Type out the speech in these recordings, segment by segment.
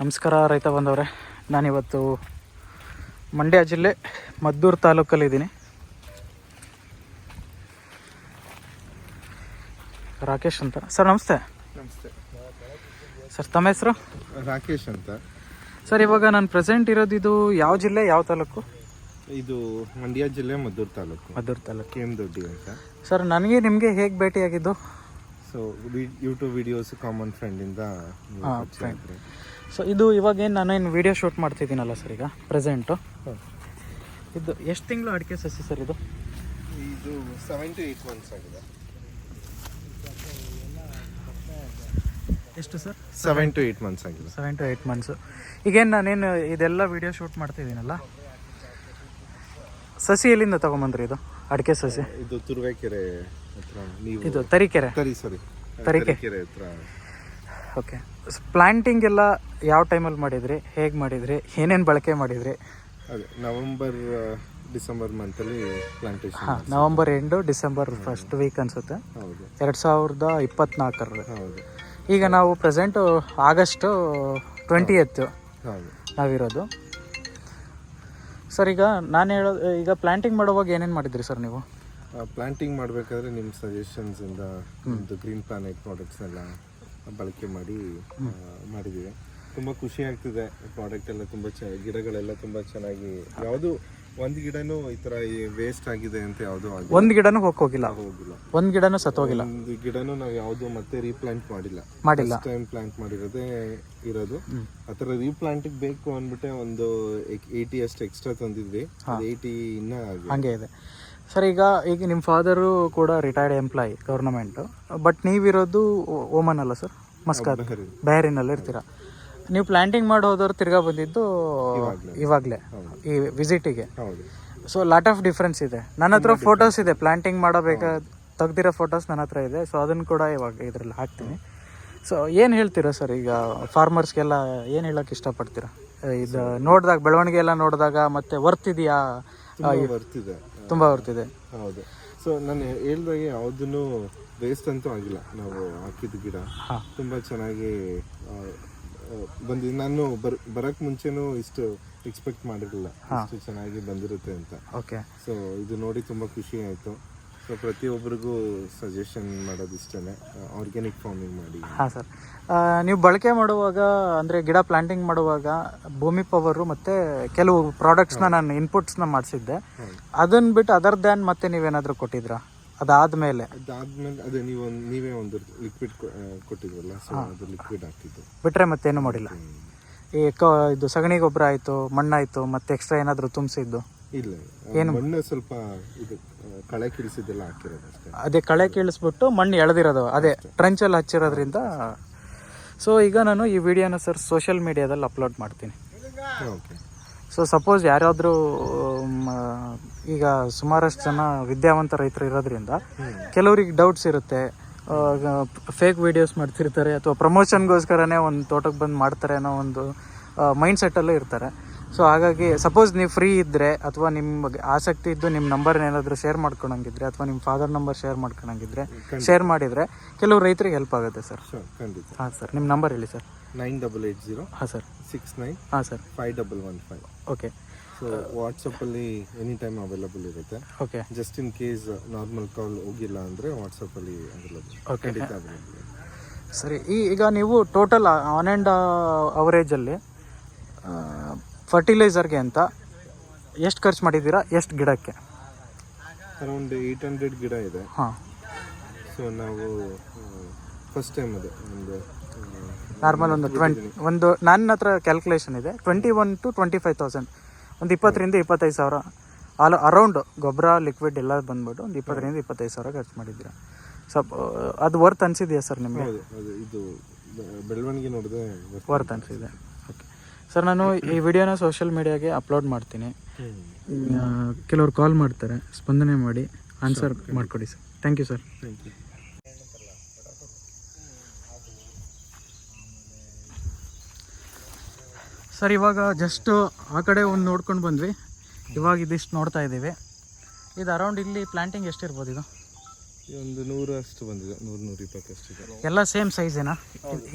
ನಮಸ್ಕಾರ ರೈತ ಬಂದವರೇ. ನಾನಿವತ್ತು ಮಂಡ್ಯ ಜಿಲ್ಲೆ ಮದ್ದೂರು ತಾಲೂಕಲ್ಲಿದ್ದೀನಿ. ರಾಕೇಶ್ ಅಂತ. ಸರ್ ನಮಸ್ತೆ. ನಮಸ್ತೆ. ಸರ್ ತಮ್ಮ ಹೆಸರು? ರಾಕೇಶ್ ಅಂತ. ಸರ್ ಇವಾಗ ನಾನು ಪ್ರೆಸೆಂಟ್ ಇರೋದು ಇದು ಯಾವ ಜಿಲ್ಲೆ ಯಾವ ತಾಲೂಕು? ಇದು ಮಂಡ್ಯ ಜಿಲ್ಲೆ ಮದ್ದೂರು ತಾಲೂಕು. ಮದ್ದೂರು ತಾಲೂಕು. ಕೆ ಎಂ ದೊಡ್ಡಿ ಅಂತ. ಸರ್ ನನಗೆ ನಿಮಗೆ ಹೇಗೆ ಭೇಟಿಯಾಗಿದ್ದು? ಸೊ ಯೂಟ್ಯೂಬ್ ವಿಡಿಯೋಸ್ ಕಾಮನ್ ಫ್ರೆಂಡಿಂದ. ಸೊ ಇದು ಇವಾಗ ಏನು ನಾನೇನು ವಿಡಿಯೋ ಶೂಟ್ ಮಾಡ್ತಿದ್ದೀನಲ್ಲ ಸರ್ ಈಗ ಪ್ರೆಸೆಂಟು ಇದು ಎಷ್ಟು ತಿಂಗಳು ಅಡಿಕೆ ಸಸಿ ಸರ್ ಇದು? ಇದು ಸೆವೆನ್ ಟು ಏಯ್ಟ್ ಮಂತ್ಸ್ ಆಗಿದೆ. ಎಷ್ಟು sir seven to eight months ಆಗಿದೆ. ಸೆವೆನ್ ಟು ಏಯ್ಟ್ ಮಂತ್ಸು ಈಗೇನು ನಾನೇನು ಇದೆಲ್ಲ ವಿಡಿಯೋ ಶೂಟ್ ಮಾಡ್ತಿದ್ದೀನಲ್ಲ? ಸಸಿ ಎಲ್ಲಿಂದ ತೊಗೊಂಬಂದ್ರಿ ಇದು ಅಡಿಕೆ ಸಸಿ? ಇದು ತುರುವೇಕೆರೆ ಹತ್ರ ನೀವು ಇದು ತರೀಕೆರೆ? ಸರಿ ಸರಿ. ತರೀಕೆ. ತರೀಕೆರೆ ಹತ್ರ. ಓಕೆ. ಪ್ಲಾಂಟಿಂಗ್ ಎಲ್ಲ ಯಾವ ಟೈಮಲ್ಲಿ ಮಾಡಿದ್ರಿ? ಹೇಗೆ ಮಾಡಿದ್ರಿ? ಏನೇನು ಬಳಕೆ ಮಾಡಿದ್ರಿ? ಅದೇ ನವಂಬರ್ ಡಿಸೆಂಬರ್ ಮಂತಲ್ಲಿ ಪ್ಲಾಂಟೇಶನ್ ಹಾಂ November end December first week ಅನಿಸುತ್ತೆ. ಹೌದು. ಎರಡು ಸಾವಿರದ ಇಪ್ಪತ್ನಾಲ್ಕರ ಹೌದು. ಈಗ ನಾವು ಪ್ರೆಸೆಂಟು ಆಗಸ್ಟು ಟ್ವೆಂಟಿ ಎತ್ತು ಹೌದು. ನಾವಿರೋದು. ಸರ್ ಈಗ ನಾನು ಹೇಳೋದು ಈಗ ಪ್ಲಾಂಟಿಂಗ್ ಮಾಡುವಾಗ ಏನೇನು ಮಾಡಿದ್ರಿ ಸರ್ ನೀವು? ಪ್ಲಾಂಟಿಂಗ್ ಮಾಡಬೇಕಾದ್ರೆ ನಿಮ್ಮ ಸಜೆಷನ್ಸಿಂದ ನಿಮ್ಮದು ಗ್ರೀನ್ ಪ್ಲಾನೆಟ್ ಪ್ರಾಡಕ್ಟ್ಸ್ನೆಲ್ಲ ಬಳಕೆ ಮಾಡಿ ಮಾಡಿದ್ದೀವಿ. ತುಂಬ ಖುಷಿ ಆಗ್ತಿದೆ. ಪ್ರಾಡಕ್ಟ್ ಎಲ್ಲ ತುಂಬ ಚ ಗಿಡಗಳೆಲ್ಲ ತುಂಬ ಚೆನ್ನಾಗಿ ಯಾವುದು ಒಂದು ಗಿಡನೂ ಈ ಥರ ವೇಸ್ಟ್ ಆಗಿದೆ ಅಂತ ಯಾವುದೂ ಒಂದು ಗಿಡನೂ ಹೋಗಿಲ್ಲ. ಹೋಗಿಲ್ಲ. ಒಂದು ಗಿಡನೂ ಸತ್ತೋಗಿಲ್ಲ ಒಂದು ಗಿಡನೂ ನಾವು ಯಾವುದು ಮತ್ತೆ ರೀಪ್ಲಾಂಟ್ ಮಾಡಿಲ್ಲ. ಮಾಡಿಲ್ಲ. ಟೈಮ್ ಪ್ಲಾಂಟ್ ಮಾಡಿರೋದೇ ಇರೋದು. ಆ ಥರ ರೀಪ್ಲಾಂಟಿಗೆ ಬೇಕು ಅಂದ್ಬಿಟ್ಟೆ ಒಂದು ಏಯ್ಟಿ ಅಷ್ಟು ಎಕ್ಸ್ಟ್ರಾ ತಂದಿದ್ವಿ. ಏಯ್ಟಿ ಇನ್ನೂ ಹಂಗೆ ಇದೆ. ಸರ್ ಈಗ ಈಗ ನಿಮ್ಮ ಫಾದರು ಕೂಡ ರಿಟೈರ್ಡ್ ಎಂಪ್ಲಾಯಿ ಗೌರ್ನಮೆಂಟು ಬಟ್ ನೀವಿರೋದು ಓಮನ್ ಅಲ್ಲ ಸರ್ ಮಸ್ಕಾತ್ ಬಹರಿನ್. ಇರ್ತೀರಾ? ನೀವು ಪ್ಲಾಂಟಿಂಗ್ ಮಾಡಿ ಹೋದವ್ರು ತಿರ್ಗಾ ಬಂದಿದ್ದು ಇವಾಗಲೇ. ಈ ವಿಸಿಟಿಗೆ ಸೊ ಲಾಟ್ ಆಫ್ ಡಿಫ್ರೆನ್ಸ್ ಇದೆ. ನನ್ನ ಹತ್ರ ಫೋಟೋಸ್ ಇದೆ. ಪ್ಲಾಂಟಿಂಗ್ ಮಾಡಬೇಕಾದ ತೆಗ್ದಿರೋ ಫೋಟೋಸ್ ನನ್ನ ಹತ್ರ ಇದೆ. ಸೊ ಅದನ್ನು ಕೂಡ ಇವಾಗ ಇದರಲ್ಲಿ ಹಾಕ್ತೀನಿ. ಸೊ ಏನು ಹೇಳ್ತೀರಾ ಸರ್ ಈಗ ಫಾರ್ಮರ್ಸ್ಗೆಲ್ಲ ಏನು ಹೇಳೋಕೆ ಇಷ್ಟಪಡ್ತೀರಾ? ಇದು ನೋಡಿದಾಗ ಬೆಳವಣಿಗೆ ಎಲ್ಲ ನೋಡಿದಾಗ ಮತ್ತೆ ವರ್ತ್ ಇದೆಯಾ? ವರ್ತ್ ಬರ್ತಿದೆ ತುಂಬ ಬರ್ತಿದೆ ಹೌದು. ಸೊ ನಾನು ಹೇಳ್ದಾಗೆ ಯಾವ್ದನ್ನು ವೇಸ್ಟ್ ಅಂತೂ ಆಗಿಲ್ಲ. ನಾವು ಹಾಕಿದ ಗಿಡ ತುಂಬಾ ಚೆನ್ನಾಗಿ ಬಂದಿದೆ. ನಾನು ಬರ್ ಬರಕ್ಕೆ ಮುಂಚೆನೂ ಇಷ್ಟು ಎಕ್ಸ್ಪೆಕ್ಟ್ ಮಾಡಿರಲಿಲ್ಲ. ಇಷ್ಟು ಚೆನ್ನಾಗಿ ಬಂದಿರುತ್ತೆ ಅಂತ. ಓಕೆ ಸೊ ಇದು ನೋಡಿ ತುಂಬ ಖುಷಿ ಆಯಿತು. ಸೊ ಪ್ರತಿಯೊಬ್ಬರಿಗೂ ಸಜೆಷನ್ ಮಾಡೋದು ಇಷ್ಟೇ ಆರ್ಗ್ಯಾನಿಕ್ ಫಾರ್ಮಿಂಗ್ ಮಾಡಿ. ಹಾಂ ಸರ್ ನೀವು ಬಳಕೆ ಮಾಡುವಾಗ ಅಂದರೆ ಗಿಡ ಪ್ಲಾಂಟಿಂಗ್ ಮಾಡುವಾಗ ಭೂಮಿ ಪವರು ಮತ್ತು ಕೆಲವು ಪ್ರಾಡಕ್ಟ್ಸ್ನ ನಾನು ಇನ್ಪುಟ್ಸ್ನ ಮಾಡಿಸಿದ್ದೆ. ಅದನ್ನು ಬಿಟ್ಟು ಅದರ್ ದ್ಯಾನ್ ಮತ್ತೆ ನೀವೇನಾದರೂ ಕೊಟ್ಟಿದ್ರಾ? ಅದಾದ್ಮೇಲೆ. ಅದಾದ್ಮೇಲೆ ಅದೇ ನೀವು ನೀವೇ ಒಂದು ಲಿಕ್ವಿಡ್ ಕೊಟ್ಟಿದ್ರಲ್ಲ ಸೊ ಅದು ಲಿಕ್ವಿಡ್ ಹಾಕಿದ್ದು ಬಿಟ್ಟರೆ ಮತ್ತೇನು ಮಾಡಿಲ್ಲ. ಈ ಕ ಇದು ಸಗಣಿ ಗೊಬ್ಬರ ಆಯಿತು ಮಣ್ಣಾಯಿತು ಮತ್ತು ಎಕ್ಸ್ಟ್ರಾ ಏನಾದರೂ ತುಂಬಿಸಿದ್ದು? ಇಲ್ಲ. ಏನು? ಮಣ್ಣು ಸ್ವಲ್ಪ ಇದು ಕಳೆ ಕಿಳಿಸಿದ್ದೆಲ್ಲ ಹಾಕಿರೋದು ಅಷ್ಟೇ. ಅದೇ ಕಳೆ ಕೀಳಿಸ್ಬಿಟ್ಟು ಮಣ್ಣು ಎಳೆದಿರೋದು ಅದೇ ಟ್ರಂಚಲ್ಲಿ ಹಚ್ಚಿರೋದ್ರಿಂದ. ಸೊ ಈಗ ನಾನು ಈ ವಿಡಿಯೋನ ಸರ್ ಸೋಷಿಯಲ್ ಮೀಡಿಯಾದಲ್ಲಿ ಅಪ್ಲೋಡ್ ಮಾಡ್ತೀನಿ. ಓಕೆ. ಸೊ ಸಪೋಸ್ ಯಾರಾದರೂ ಈಗ ಸುಮಾರಷ್ಟು ಜನ ವಿದ್ಯಾವಂತ ರೈತರು ಇರೋದ್ರಿಂದ ಕೆಲವ್ರಿಗೆ ಡೌಟ್ಸ್ ಇರುತ್ತೆ ಫೇಕ್ ವಿಡಿಯೋಸ್ ಮಾಡ್ತಿರ್ತಾರೆ ಅಥವಾ ಪ್ರಮೋಷನ್ಗೋಸ್ಕರನೇ ಒಂದು ತೋಟಕ್ಕೆ ಬಂದು ಮಾಡ್ತಾರೆ ಅನ್ನೋ ಒಂದು ಮೈಂಡ್ ಸೆಟ್ಟಲ್ಲೂ ಇರ್ತಾರೆ. ಸೊ ಹಾಗಾಗಿ ಸಪೋಸ್ ನೀವು ಫ್ರೀ ಇದ್ದರೆ ಅಥವಾ ಬಗ್ಗೆ ಆಸಕ್ತಿ ಇದ್ದು ನಿಮ್ಮ ನಂಬರ್ನ ಏನಾದರೂ ಶೇರ್ ಮಾಡ್ಕೊಳಂಗಿದ್ರೆ ಅಥವಾ ನಿಮ್ಮ ಫಾದರ್ ನಂಬರ್ ಶೇರ್ ಮಾಡ್ಕೊಳಂಗಿದ್ರೆ ಶೇರ್ ಮಾಡಿದರೆ ಕೆಲವು ರೈತರಿಗೆ ಹೆಲ್ಪ್ ಆಗುತ್ತೆ ಸರ್ ಖಂಡಿತ. ಹಾಂ ಸರ್ ನಿಮ್ಮ ನಂಬರ್ ಹೇಳಿ sir nine double eight zero ಹಾಂ ಸರ್ ಸಿಕ್ಸ್ ನೈನ್ ಹಾಂ sir five double one five okay so ವಾಟ್ಸಪ್ಪಲ್ಲಿ ಎನಿ ಟೈಮ್ ಅವೈಲಬಲ್ ಇರುತ್ತೆ. Okay just in case normal call ಹೋಗಿಲ್ಲ ಅಂದರೆ ವಾಟ್ಸಪ್ಪಲ್ಲಿ ಅವೈಲಬಲ್ ಓಕೆ ಖಂಡಿತ ಅವೈಲಬಲ್ ಸರಿ ಈ ಈಗ ನೀವು ಟೋಟಲ್ ಆನ್ ಆ್ಯಂಡ್ ಅವರೇಜಲ್ಲಿ ಫರ್ಟಿಲೈಸರ್ಗೆ ಅಂತ ಎಷ್ಟು ಖರ್ಚು ಮಾಡಿದ್ದೀರಾ? ಎಷ್ಟು ಗಿಡಕ್ಕೆ? ಅರೌಂಡ್ ಏಯ್ಟ್ ಹಂಡ್ರೆಡ್ ಗಿಡ ಇದೆ. ಹಾಂ. ಸೊ ನಾವು ಫಸ್ಟ್ ಟೈಮ್ ಅದು. ಒಂದು ನಾರ್ಮಲ್ ಒಂದು ಟ್ವೆಂಟಿ ಒಂದು ನನ್ನ ಹತ್ರ ಕ್ಯಾಲ್ಕುಲೇಷನ್ ಇದೆ. Twenty one to twenty five thousand ಒಂದು ಇಪ್ಪತ್ತರಿಂದ ಇಪ್ಪತ್ತೈದು ಸಾವಿರ. ಆಲ್ ಅರೌಂಡ್ ಗೊಬ್ಬರ ಲಿಕ್ವಿಡ್ ಎಲ್ಲ ಬಂದ್ಬಿಟ್ಟು ಒಂದು ಇಪ್ಪತ್ತರಿಂದ ಇಪ್ಪತ್ತೈದು ಸಾವಿರ ಖರ್ಚು ಮಾಡಿದ್ದೀರಾ? ಸ್ವಲ್ಪ ಅದು ವರ್ತ್ ಅನಿಸಿದೆಯಾ ಸರ್ ನಿಮಗೆ? ಇದು ಬೆಳವಣಿಗೆ ನೋಡಿದ್ರೆ. ವರ್ತ್ ಅನಿಸಿದೆ. ಸರ್ ನಾನು ಈ ವಿಡಿಯೋನ ಸೋಷಿಯಲ್ ಮೀಡಿಯಾಗೆ ಅಪ್ಲೋಡ್ ಮಾಡ್ತೀನಿ. ಕೆಲವರು ಕಾಲ್ ಮಾಡ್ತಾರೆ ಸ್ಪಂದನೆ ಮಾಡಿ ಆನ್ಸರ್ ಮಾಡಿಕೊಡಿ sir. Thank you sir sir ಇವಾಗ ಜಸ್ಟ್ ಆ ಕಡೆ ಒಂದು ನೋಡ್ಕೊಂಡು ಬಂದ್ವಿ. ಇವಾಗ ಇದಿಷ್ಟು ನೋಡ್ತಾ ಇದ್ದೀವಿ. ಇದು ಅರೌಂಡ್ ಇಲ್ಲಿ ಪ್ಲಾಂಟಿಂಗ್ ಎಷ್ಟಿರ್ಬೋದು ಇದು? ಒಂದು ನೂರು ಅಷ್ಟು ಬಂದಿದೆ ನೂರು ನೂರು ಇಪ್ಪತ್ತಷ್ಟು ಎಲ್ಲ ಸೇಮ್ ಸೈಜೇನಾ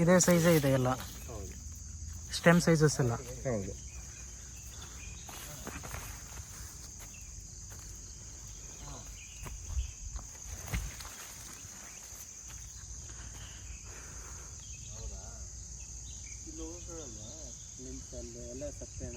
ಇದೇ ಸೈಜೇ ಇದೆ ಎಲ್ಲ? ಸ್ಟೆಮ್ ಸೈಜಸ್ ಎಲ್ಲ ಹೌದು. ಎಲ್ಲ ಸತ್ಯಣ